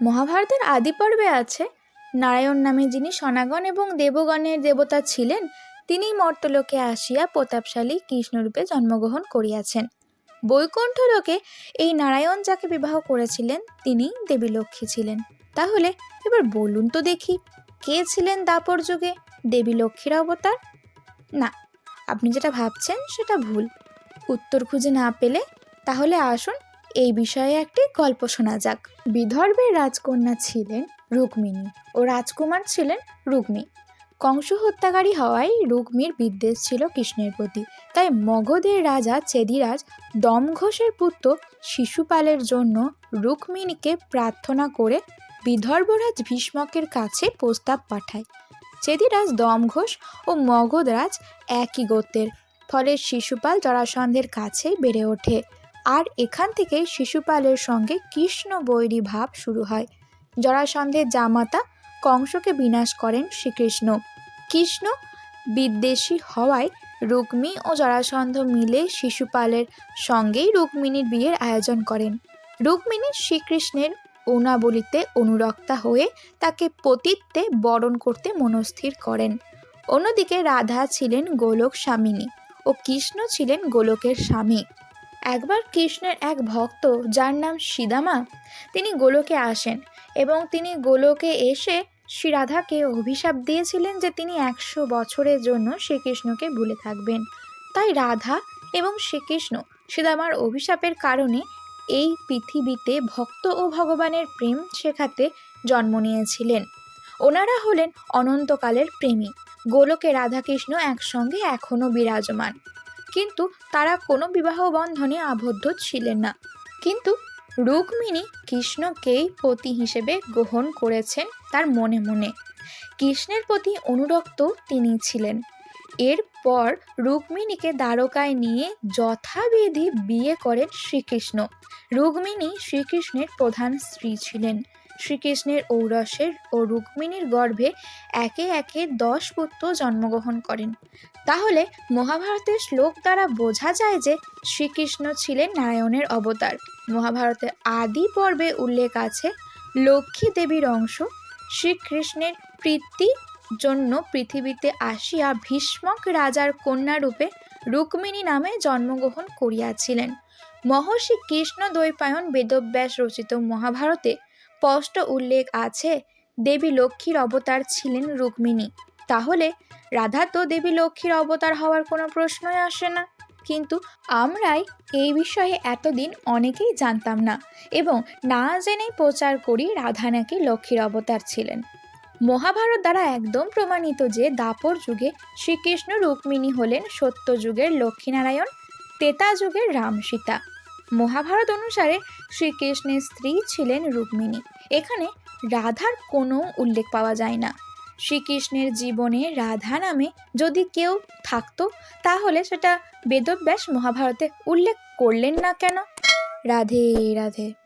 মহাভারতের আদি পর্বে আছে। নারায়ণ নামে যিনি সনাগণ এবং দেবগণের দেবতা ছিলেন তিনি মর্তলোকে আসিয়া প্রতাপশালী কৃষ্ণরূপে জন্মগ্রহণ করিয়াছেন। বৈকুণ্ঠ লোকে এই নারায়ণ যাকে বিবাহ করেছিলেন তিনি দেবী লক্ষ্মী ছিলেন। তাহলে এবার বলুন তো দেখি, কে ছিলেন দাপর যুগে, দেবী লক্ষ্মীর অবতার? না, আপনি যেটা ভাবছেন সেটা ভুল। উত্তর খুঁজে না পেলে তাহলে আসুন এই বিষয়ে একটি গল্প শোনা যাক। বিদর্ভের রাজকন্যা ছিলেন রুক্মিণী ও রাজকুমার ছিলেন রুগ্মী কংস হত্যাকারী হওয়ায় রুগ্মীর বিদ্বেষ ছিল কৃষ্ণের প্রতি। তাই মগধের রাজা চেদিরাজ দমঘোষের পুত্র শিশুপালের জন্য রুক্মিণীকে প্রার্থনা করে বিদর্ভরাজ ভীষ্মকের কাছে প্রস্তাব পাঠায়। চেদিরাজ, দমঘোষ ও মগধরাজ একই গোত্রের। ফলে শিশুপাল জরাসন্ধের কাছে বেড়ে ওঠে। আর এখান থেকে শিশুপালের সঙ্গে কৃষ্ণ বৈরী ভাব শুরু হয়। জরাসন্ধের জামাতা কংসকে বিনাশ করেন শ্রীকৃষ্ণ। কৃষ্ণ বিদ্বেষী হওয়ায় রুক্মী ও জরাসন্ধ মিলে শিশুপালের সঙ্গেই রুক্মিণীর বিয়ের আয়োজন করেন। রুক্মিণী শ্রীকৃষ্ণের অনাবলিতে অনুরক্তা হয়ে তাকে পতিত্বে বরণ করতে মনস্থির করেন। অন্যদিকে রাধা ছিলেন গোলক স্বামিনী ও কৃষ্ণ ছিলেন গোলকের স্বামী। একবার কৃষ্ণের এক ভক্ত, যার নাম সিদামা তিনি গোলকে আসেন এবং তিনি গোলকে এসে শ্রী রাধাকে অভিশাপ দিয়েছিলেন যে তিনি একশো বছরের জন্য শ্রীকৃষ্ণকে ভুলে থাকবেন। তাই রাধা এবং শ্রীকৃষ্ণ সীতামার অভিশাপের কারণে এই পৃথিবীতে ভক্ত ও ভগবানের প্রেম শেখাতে জন্ম নিয়েছিলেন। ওনারা হলেন অনন্তকালের প্রেমী। গোলকে রাধাকৃষ্ণ একসঙ্গে এখনও বিরাজমান। কিন্তু তারা কোনো বিবাহ বন্ধনে আবদ্ধ ছিলেন না। কিন্তু রুক্মিণী কৃষ্ণকেই পতি হিসেবে গ্রহণ করেছেন তার মনে মনে। কৃষ্ণের প্রতি অনুরক্ত তিনি ছিলেন। এরপর রুক্মিণীকে দ্বারকায় নিয়ে যথাবিধি বিয়ে করেন শ্রীকৃষ্ণ। রুক্মিণী শ্রীকৃষ্ণের প্রধান স্ত্রী ছিলেন। শ্রীকৃষ্ণের ঔরসের ও রুক্মিণীর গর্ভে একে একে দশ পুত্র জন্মগ্রহণ করেন। তাহলে মহাভারতের শ্লোক দ্বারা বোঝা যায় যে শ্রীকৃষ্ণ ছিলেন নারায়ণের অবতার। মহাভারতের আদি পর্বে উল্লেখ আছে লক্ষ্মী দেবীর অংশ। শ্রীকৃষ্ণের প্রীতি জন্য পৃথিবীতে আসিয়া ভীষ্মক রাজার কন্যারূপে রুক্মিণী নামে জন্মগ্রহণ করিয়াছিলেন। মহর্ষি কৃষ্ণ দ্বৈপায়ন বেদব্যাস রচিত মহাভারতে স্পষ্ট উল্লেখ আছে, দেবী লক্ষ্মীর অবতার ছিলেন রুক্মিণী। তাহলে রাধা তো দেবী লক্ষ্মীর অবতার হওয়ার কোনো প্রশ্নই আসে না। কিন্তু আমরাই এই বিষয়ে এতদিন অনেকেই জানতাম না এবং না জেনেই প্রচার করি রাধা নাকি লক্ষ্মীর অবতার ছিলেন। মহাভারত দ্বারা একদম প্রমাণিত যে দাপর যুগে শ্রীকৃষ্ণ রুক্মিণী হলেন সত্য যুগের লক্ষ্মীনারায়ণ, তেতা যুগের রাম সীতা। মহাভারত অনুসারে শ্রীকৃষ্ণের স্ত্রী ছিলেন রুক্মিণী। এখানে রাধার কোনো উল্লেখ পাওয়া যায় না। শ্রীকৃষ্ণের জীবনে রাধা নামে যদি কেউ থাকতো, তাহলে সেটা বেদব্যাস মহাভারতে উল্লেখ করলেন না কেন? রাধে রাধে।